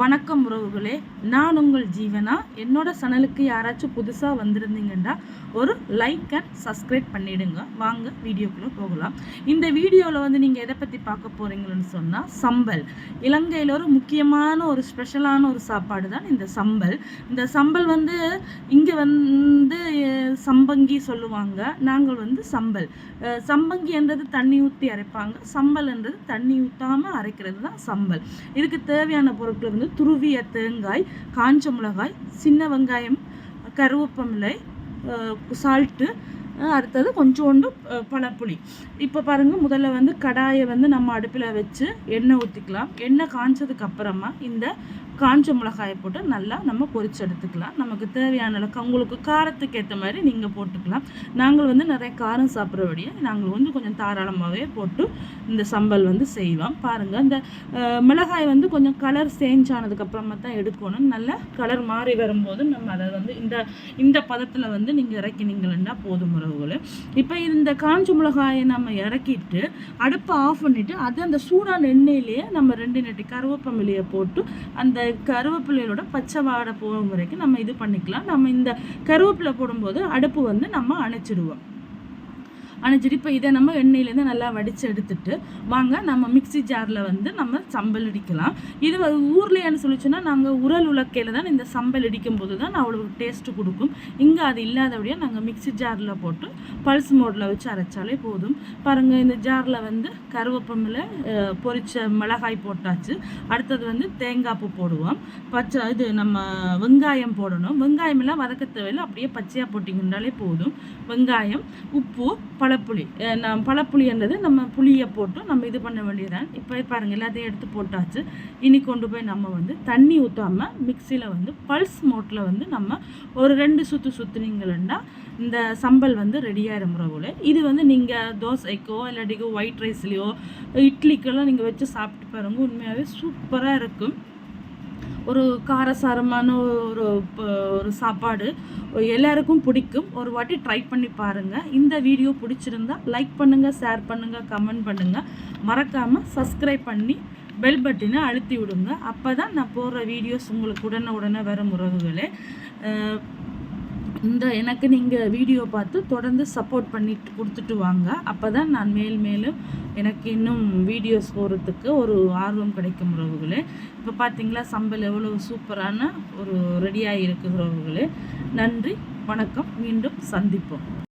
வணக்கம் உறவுகளே நான் உங்கள் ஜீவனா? என்னோட சேனலுக்கு யாராச்சும் புதுசாக வந்திருந்தீங்கன்னா ஒரு லைக் அண்ட் சப்ஸ்கிரைப் பண்ணிடுங்க. வாங்க வீடியோக்குள்ளே போகலாம். இந்த வீடியோவில் வந்து நீங்கள் எதை பற்றி பார்க்க போகிறீங்கன்னு சொன்னால் சம்பல். இலங்கையில் ஒரு முக்கியமான ஒரு ஸ்பெஷலான ஒரு சாப்பாடு தான் இந்த சம்பல். இந்த சம்பல் வந்து இங்கே வந்து சம்பங்கி சொல்லுவாங்க. நாங்கள் வந்து சம்பல். சம்பங்கி என்றது தண்ணி ஊற்றி அரைப்பாங்க. சம்பல் என்றது தண்ணி ஊற்றாமல் அரைக்கிறது தான் சம்பல். இதுக்கு தேவையான பொருட்கள் வந்து துருவிய தேங்காய் காஞ்ச மிளகாய் சின்ன வெங்காயம் கருவேப்பமில்லை சால்ட்டு அடுத்தது கொஞ்சோண்டு பழப்புளி. இப்போ பாருங்கள் முதல்ல வந்து கடாயை வந்து நம்ம அடுப்பில் வச்சு எண்ணெய் ஊற்றிக்கலாம் எண்ணெய் காய்ச்சதுக்கு அப்புறமா இந்த காஞ்ச மிளகாயை போட்டு நல்லா நம்ம பொரிச்சு எடுத்துக்கலாம். நமக்கு தேவையான அளவுக்கு உங்களுக்கு காரத்துக்கு ஏற்ற மாதிரி நீங்கள் போட்டுக்கலாம். நாங்கள் வந்து நிறைய காரம் சாப்பிட்றபடியே நாங்கள் வந்து கொஞ்சம் தாராளமாகவே போட்டு இந்த சம்பல் வந்து செய்வோம். பாருங்கள் இந்த மிளகாய் வந்து கொஞ்சம் கலர் சேஞ்ச் ஆனதுக்கப்புறமா தான் எடுக்கணும். நல்ல கலர் மாறி வரும்போது நம்ம அதை வந்து இந்த இந்த பதத்தில் வந்து நீங்கள் இறக்கினீங்கன்னா போதும் உறவுகள். இப்போ இந்த காஞ்ச மிளகாயை நம்ம இறக்கிட்டு அடுப்பை ஆஃப் பண்ணிவிட்டு அது அந்த சூடான எண்ணெயிலேயே நம்ம ரெண்டு நெட்டி கருவேப்பமிலையை போட்டு அந்த கருவேப்பிலையோட பச்சை வாடை போகும் வரைக்கும் நம்ம இது பண்ணிக்கலாம். நம்ம இந்த கருவேப்பிலை போடும்போது அடுப்பு வந்து நம்ம அணைச்சிடுவோம். அணைச்சிட்டு இப்போ இதை நம்ம எண்ணெயிலேருந்து நல்லா வடித்து எடுத்துட்டு வாங்க நம்ம மிக்சி ஜாரில் வந்து நம்ம சம்பல் இடிக்கலாம். இது ஊர்லேயான்னு சொல்லிச்சுன்னா நாங்கள் உரல் உலக்கையில் தான் இந்த சம்பல் இடிக்கும் போது தான் அவ்வளோ டேஸ்ட்டு கொடுக்கும். இங்கே அது இல்லாதபடியாக நாங்கள் மிக்சி ஜாரில் போட்டு பல்ஸ் மோடில் வச்சு அரைச்சாலே போதும். பாருங்கள் இந்த ஜாரில் வந்து கருவேப்பமில் பொரிச்ச மிளகாய் போட்டாச்சு. அடுத்தது வந்து தேங்காய் பூ போடுவோம். பச்சை இது நம்ம வெங்காயம் போடணும். வெங்காயம் எல்லாம் வதக்க தேவையில்லை அப்படியே பச்சையாக போட்டிங்கன்னாலே போதும். வெங்காயம் உப்பு பழப்புளி நான் பழப்புளின்றது நம்ம புளியை போட்டு நம்ம இது பண்ண வேண்டியதான் இப்போ பாருங்கள் எல்லாத்தையும் எடுத்து போட்டாச்சு. இனி கொண்டு போய் நம்ம வந்து தண்ணி ஊற்றாமல் மிக்சியில் வந்து பல்ஸ் மோட்டில் வந்து நம்ம ஒரு ரெண்டு சுற்று சுற்றுனீங்கன்னா இந்த சம்பல் வந்து ரெடியாக முறவுல இது வந்து நீங்கள் தோசைக்கோ இல்லாட்டிக்கோ ஒயிட் ரைஸ்லேயோ இட்லிக்கெல்லாம் நீங்கள் வச்சு சாப்பிட்டு பாருங்கள் உண்மையாகவே சூப்பராக இருக்கும். ஒரு காரசாரமான ஒரு ஒரு சாப்பாடு. எல்லாருக்கும் பிடிக்கும். ஒரு வாட்டி ட்ரை பண்ணி பாருங்கள் இந்த வீடியோ பிடிச்சிருந்தா லைக் பண்ணுங்கள் ஷேர் பண்ணுங்கள் கமெண்ட் பண்ணுங்கள் மறக்காமல் சப்ஸ்கிரைப் பண்ணி பெல் பட்டினை அழுத்தி விடுங்க. அப்போ தான் நான் போடுற வீடியோஸ் உங்களுக்கு உடனே உடனே வரும் உறவுகளே. இந்த எனக்கு நீங்கள் வீடியோ பார்த்து தொடர்ந்து சப்போர்ட் பண்ணிட்டு கொடுத்துட்டு வாங்க. அப்போ தான் நான் மேல் மேலும் எனக்கு இன்னும் வீடியோஸ் போகிறதுக்கு ஒரு ஆர்வம் கிடைக்கும் உறவுகளே. இப்போ பார்த்தீங்களா சம்பல் எவ்வளோ சூப்பரான ஒரு ரெடியாக இருக்குது உறவுகளே. நன்றி வணக்கம் மீண்டும் சந்திப்போம்.